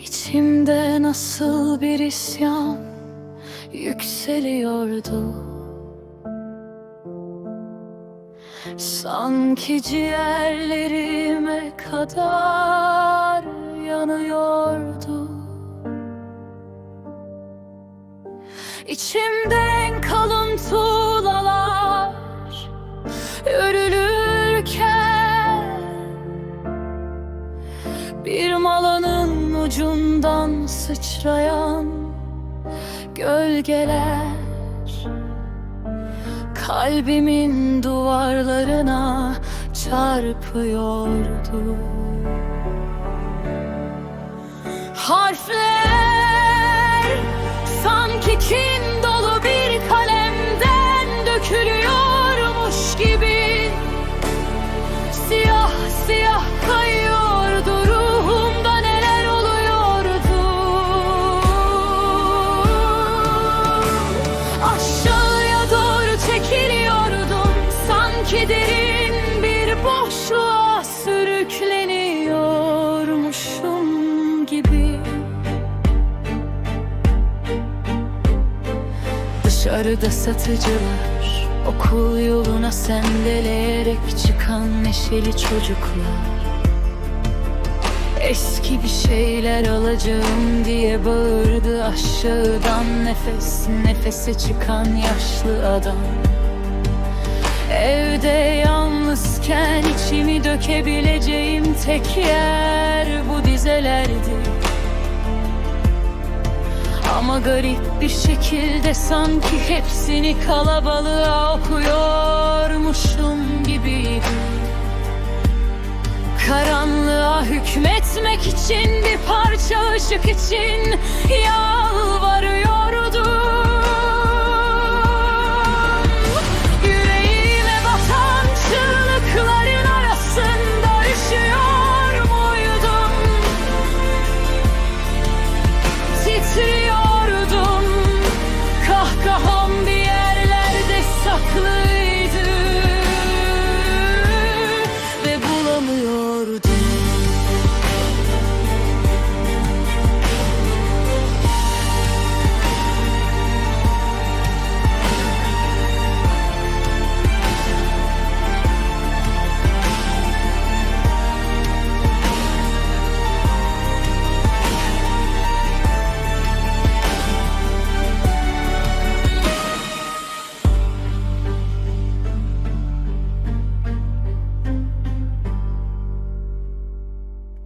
İçimde nasıl bir isyan yükseliyordu? Sanki ciğerlerime kadar yanıyordu. İçimden kalın tuğlalar ucundan sıçrayan gölgeler. Kalbimin duvarlarına çarpıyordu. Harfler sanki kin dolu bir kalemden dökülüyormuş gibi. Siyah siyah kayıyordu sanki derin bir boşluğa sürükleniyormuşum gibi. Dışarıda satıcılar Okul yoluna sendeleyerek çıkan neşeli çocuklar. Eski bir şeyler alacağım diye bağırdı aşağıdan Nefes nefese çıkan yaşlı adam Evde yalnızken içimi dökebileceğim tek yer bu dizelerdi. Ama garip bir şekilde sanki hepsini kalabalığa okuyormuşum gibiydi. Karanlığa hükmetmek için bir parça ışık için yalvarıyordum